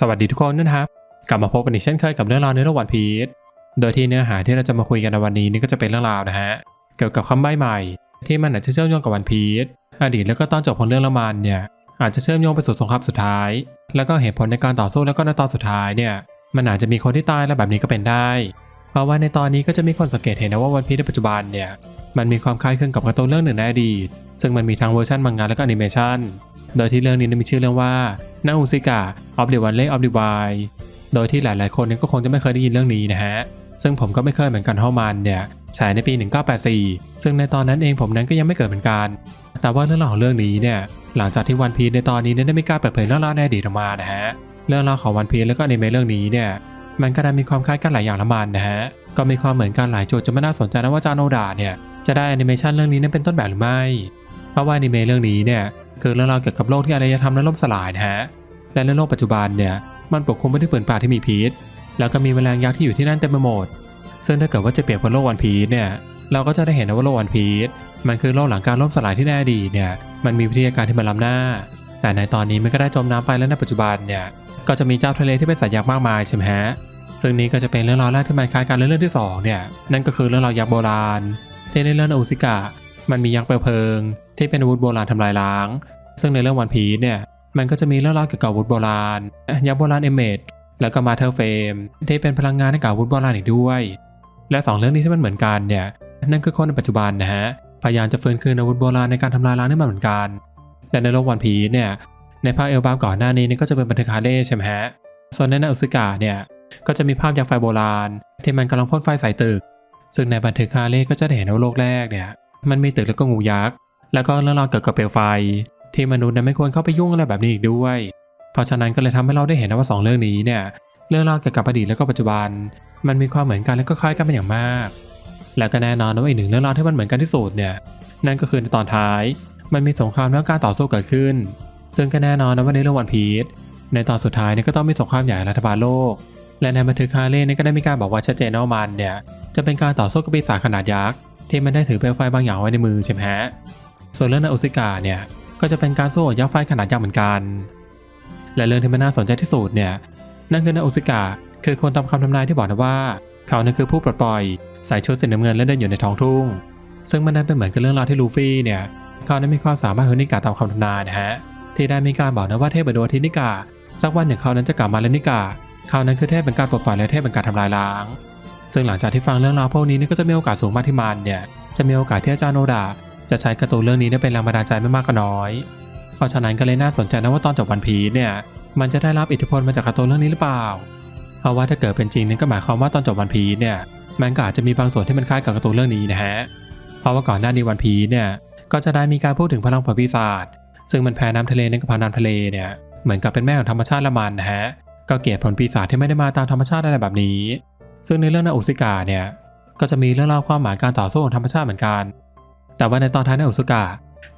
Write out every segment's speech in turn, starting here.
สวัสดีทุกคนนะครับ กลับมาพบกันอีกเช่นเคยกับเรื่องราวในโลกวันพีชโดยที่เนื้อหาที่เราจะมาคุยกันในวันนี้นี่ก็จะเป็นเรื่องราวนะฮะเกี่ยวกับคำใบ้ใหม่ ที่มันอาจจะเชื่อมโยงกับวันพีชอดีตแล้วก็ตอนจบของเรื่องละมันเนี่ยอาจจะเชื่อมโยงไปสู่สงครามสุดท้าย แล้วก็เหตุผลในการต่อสู้แล้วก็ในตอนสุดท้ายเนี่ยมันอาจจะมีคนที่ตายและแบบนี้ก็เป็นได้ เพราะว่าในตอนนี้ก็จะมีคนสังเกตเห็นนะว่าวันพีชในปัจจุบันเนี่ยมันมีความคล้ายคลึงกับการ์ตูนเรื่องหนึ่งในอดีต ซึ่งมันมีทั้งเวอร์ชันมังงะและก็แอนิเมชัน โดยที่เรื่องนี้มีชื่อเรื่องว่านาอุซิกะออฟเดวันเล่ออฟเดวายโดยที่หลาย ๆ คนก็คงจะไม่เคยได้ยินเรื่องนี้นะฮะ ซึ่งผมก็ไม่เคยเหมือนกันเท่ามันเนี่ยฉายในปี 1984 ซึ่งในตอนนั้นเองผมนั้นก็ยังไม่เกิดเหมือนกัน แต่ว่าเรื่องราวของเรื่องนี้เนี่ย หลังจากที่วันพีในตอนนี้เนี่ยได้มีกาเปิดเผยเรื่องราวในอดีตออกมานะฮะ เรื่องราวของวันพีแล้วก็อนิเมะเรื่องนี้เนี่ย มันก็ได้มีความคล้ายกันหลายอย่างละมันนะฮะ ก็มีความเหมือนกันหลายจุดจนไม่น่าสนใจนะว่าจานโนดาเนี่ย จะได้แอนิเมชันเรื่องนี้นั้นเป็นต้นแบบหรือไม่ เพราะว่าอนิเมะเรื่องนี้เนี่ย คือเรื่องราวเกี่ยวกับโลกที่อารยธรรมนั้นล่มสลายนะฮะและในโลกปัจจุบันเนี่ยมันปกคลุมไปด้วยผืนป่าที่มีพิษแล้วก็มีแมลงยักษ์ที่อยู่ที่นั่นเต็มไปหมด ซึ่งถ้าเกิดว่าจะเปรียบกับโลกวันพีชเนี่ยเราก็จะได้เห็นนะว่าโลกวันพีชมันคือโลกหลังการล่มสลายที่ในอดีเนี่ยมันมีวิทยาการที่มันล้ำหน้า แต่ในตอนนี้มันก็ได้จมน้ำไปแล้วในปัจจุบันเนี่ยก็จะมีเจ้าทะเลที่เป็นสัตว์ยักษ์มากมายใช่ไหมฮะซึ่งนี้ก็จะเป็นเรื่องราวแรกที่มันคล้ายกันเรื่องที่สองเนี่ยนั่นก็คือเรื่องราวยักษ์โบราณที่ในเรื่องอุซิกะมันมียักษ์เปลวเพลิง ที่เป็นอาวุธโบราณทำลายล้าง ซึ่งในเรื่องวันพีเนี่ยมันก็จะมีเรื่องราวเกี่ยวกับอาวุธโบราณยักษ์โบราณเอเมดแล้วก็มาเธอร์เฟมที่เป็นพลังงานให้กับอาวุธโบราณอีกด้วย และสองเรื่องนี้ที่มันเหมือนกันเนี่ยนั่นคือคนในปัจจุบันนะฮะพยายามจะฟื้นคืนอาวุธโบราณในการทำลายล้างนี่มาเหมือนกันและในโลกวันพีเนี่ยในภาคเอลบามก่อนหน้านี้นี่ก็จะเป็นบันทึกฮาเล่ใช่ไหมฮะส่วนในนาอุซึกะเนี่ยก็จะมีภาพยักษ์ไฟโบราณ ที่มันกำลังพ่นไฟใส่ตึก ซึ่งในบันทึกฮาเล่ก็จะเห็นว่าโลกแรกเนี่ยมันมีตึกแล้วก็งูยักษ์ แล้วก็เรื่องราวเกี่ยวกับเปลวไฟ ที่มนุษย์นั้นไม่ควรเข้าไปยุ่งอะไรแบบนี้อีกด้วย เพราะฉะนั้นก็เลยทำให้เราได้เห็นนะว่าสองเรื่องนี้เนี่ยเรื่องราวเกี่ยวกับอดีตแล้วก็ปัจจุบัน มันมีความเหมือนกันและก็คล้ายกันเป็นอย่างมาก แล้วก็แน่นอนว่าอีกหนึ่งเรื่องราวที่มันเหมือนกันที่สุดเนี่ยนั่นก็คือในตอนท้าย มันมีสงครามและการต่อสู้เกิดขึ้น ซึ่งก็แน่นอนนะว่าในเรื่องวันพีชในตอนสุดท้ายเนี่ยก็ต้องมีสงครามใหญ่รัฐบาลโลก และในบันทึกฮาเล่เนี่ยก็ได้มีการบอกว่าชัดเจนว่ามันเนี่ยจะเป็นการต่อสู้กับปีศาจขนาดยักษ์ที่มันได้ถือเปลวไฟบางอย่างไว้ในมือใช่ไหมฮะ ส่วนเรื่องในอุซิกาเนี่ยก็จะเป็นการสู้ยักษ์ไฟขนาดยักษ์เหมือนกัน และเรื่องที่มันน่าสนใจที่สุดเนี่ยนั่นคือในาอุซิกาคือคนตามคำทำนายที่บอกนะว่า เขาเนั่นคือผู้ปลดปล่อยใส่ชุดสีน้ำเงินและเดินอยู่ในท้องทุ่ง ซึ่งมันนั้นเป็นเหมือนกับเรื่องราวที่ลูฟี่เนี่ยเขานั้นมีความสามารถเฮนิกาตามคำทำนายนะฮะที่ได้มีการบอกนะว่าเทพดวงอาทินิกาสักวันหนึ่งเขานั้นจะกลับมาและนิกาเขานั้นคือเทพเป็นการปลดปล่อยและเทพเป็นการทำลายล้าง ซึ่งหลังจากที่ฟังเรื่องราวพวกนี้นี่ก็จะมีโอกาสสูงมากที่มันเนี่ยจะมีโอกาสที่อาจารย์โนดา จะใช้การ์ตูนเรื่องนี้ได้เป็นแรงบันดาลใจไม่มากก็น้อย เพราะฉะนั้นก็เลยน่าสนใจนะว่าตอนจบวันพีชเนี่ยมันจะได้รับอิทธิพลมาจากการ์ตูนเรื่องนี้หรือเปล่า เพราะว่าถ้าเกิดเป็นจริงนั่นก็หมายความว่าตอนจบวันพีชเนี่ยมันก็อาจจะมีบางส่วนที่มันคล้ายกับการ์ตูนเรื่องนี้นะฮะ เพราะว่าก่อนหน้านี้วันพีชเนี่ยก็จะได้มีการพูดถึงพลังผลปีศาจซึ่งมันแพ้น้ำทะเลนั่นก็พาน้ำทะเลเนี่ยเหมือนกับเป็นแม่ของธรรมชาติละมันนะฮะก็เกลียดผลปีศาจที่ไม่ได้มาตามธรรมชาติอะไรแบบนี้ ซึ่งในเรื่องนาอุซิกาเนี่ยก็จะมีเรื่องราวความหมายการต่อสู้ของธรรมชาติเหมือนกัน แต่ว่าในตอนท้ายนาอุซิกา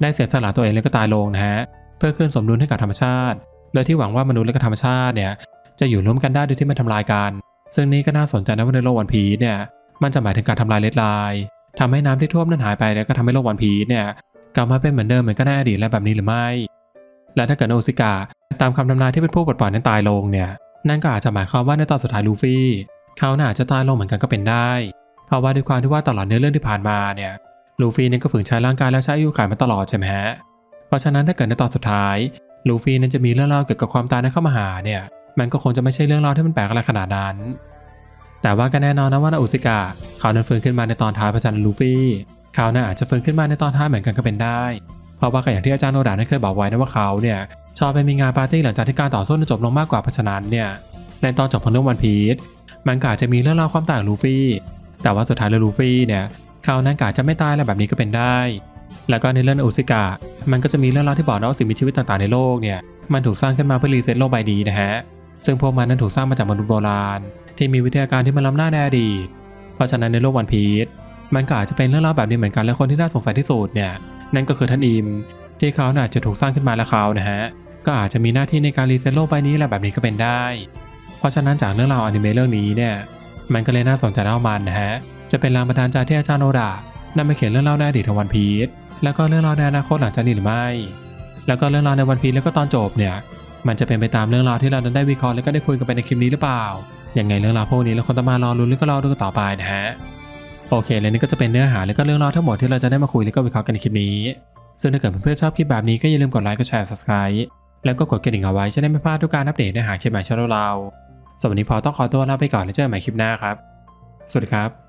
ได้เสียสละตัวเองแล้วก็ตายลงนะฮะเพื่อคืนสมดุลให้กับธรรมชาติ โดยที่หวังว่ามนุษย์และก็ธรรมชาติเนี่ยจะอยู่ร่วมกันได้โดยที่ไม่ทำลายกัน ซึ่งนี่ก็น่าสนใจนะว่าในโลกวันพีเนี่ยมันจะหมายถึงการทำลายเลดไลน์ทำให้น้ำที่ท่วมนั้นหายไปแล้วก็ทำให้โลกวันพีเนี่ยกลับมาเป็นเหมือนเดิมเหมือนกันในอดีตและแบบนี้หรือไม่ และถ้าเกิดโอซิกาตามคำทำนายที่เป็นผู้ปลดปล่อยนั้นตายลงเนี่ยนั่นก็อาจจะหมายความว่าในตอนสุดท้ายลูฟี่เขาน่าจะตายลงเหมือนกันก็เป็นได้ เพราะว่าด้วยความที่ว่าตลอดเนื้อเรื่องที่ผ่านมาเนี่ย ลูฟี่นี่ก็ฝืนใช้ร่างกายและใช้อายุขัยมาตลอดใช่ไหมฮะ เพราะฉะนั้นถ้าเกิดในตอนสุดท้าย ลูฟี่นั้นจะมีเรื่องเล่าเกี่ยวกับความตายนั้นเข้ามาหาเนี่ย มันก็คงจะไม่ใช่เรื่องเล่าที่มันแปลกอะไรขนาดนั้น แต่ว่าก็แน่นอนนะว่านาอุซิกะเขานั้นฟื้นขึ้นมาในตอนท้ายพระจันทร์ลูฟี่เขาน่าอาจจะฟื้นขึ้นมาในตอนท้ายเหมือนกันก็เป็นได้ เพราะว่าอย่างที่อาจารย์โนดาได้เคยบอกไว้นะว่าเขาเนี่ยชอบไปมีงานปาร์ตี้หลังจากที่การต่อสู้จบลงมากกว่าเพราะฉะนั้นเนี่ยในตอนจบของเรื่องวันพีชมันก็อาจจะมีเรื่องราวความต่างลูฟี่ แต่ว่าสุดท้ายแล้วลูฟี่เนี่ย เขานั้นกาจะไม่ตายอะไรแบบนี้ก็เป็นได้ แล้วก็ในเรื่องอุซิกะมันก็จะมีเรื่องราวที่บอกว่าสิ่งมีชีวิตต่างๆในโลกเนี่ยมันถูกสร้างขึ้นมาเพื่อรีเซ็ตโลกใบนี้นะฮะซึ่งพวกมันนั้นถูกสร้างมาจากมนุษย์โบราณ ที่มีวิทยาการที่มันล้ำหน้าในอดีต เพราะฉะนั้นในโลกวันพีชมันก็อาจจะเป็นเรื่องราวแบบนี้เหมือนกันและคนที่น่าสงสัยที่สุดเนี่ยนั่นก็คือท่านอิมที่เขาน่าจะถูกสร้างขึ้นมาแล้วเขานะฮะก็อาจจะมีหน้าที่ในการรีเซ็ตโลกใบนี้แหละแบบนี้ก็เป็นได้ เพราะฉะนั้นจากเรื่องราวอนิเมะเรื่องนี้เนี่ยมันก็เลยน่าสนใจเล่ามันนะฮะ จะเป็นแรงบันดาลใจที่อาจารย์โนดานำมาเขียนเรื่องเล่าในอดีตของวันพีชแล้วก็เรื่องราวในอนาคตหลังจากนี้หรือไม่ แล้วก็เรื่องราวในวันพีชแล้วก็ตอนจบเนี่ย มันจะเป็นไปตามเรื่องราวที่เราได้วิเคราะห์และก็ได้คุยกันไปในคลิปนี้หรือเปล่า ยังไงเรื่องราวพวกนี้เราควรต้องมารอลุ้นแล้วก็รอดูกันต่อไปนะฮะ โอเคและนี่ก็จะเป็นเนื้อหาและก็เรื่องราวทั้งหมดที่เราจะได้มาคุยและก็วิเคราะห์กันในคลิปนี้ ซึ่งถ้าเกิดเพื่อนๆชอบคลิปแบบนี้ก็อย่าลืมกดไลค์กดแชร์ subscribe แล้วก็กดกระดิ่งเอาไว้จะได้ไม่พลาดทุกการอัปเดตเนื้อหาคลิปใหม่ช่องเราสำหรับวันนี้พอต้องขอตัวลาไปก่อนแล้วเจอกันใหม่คลิปหน้าครับ สวัสดีครับ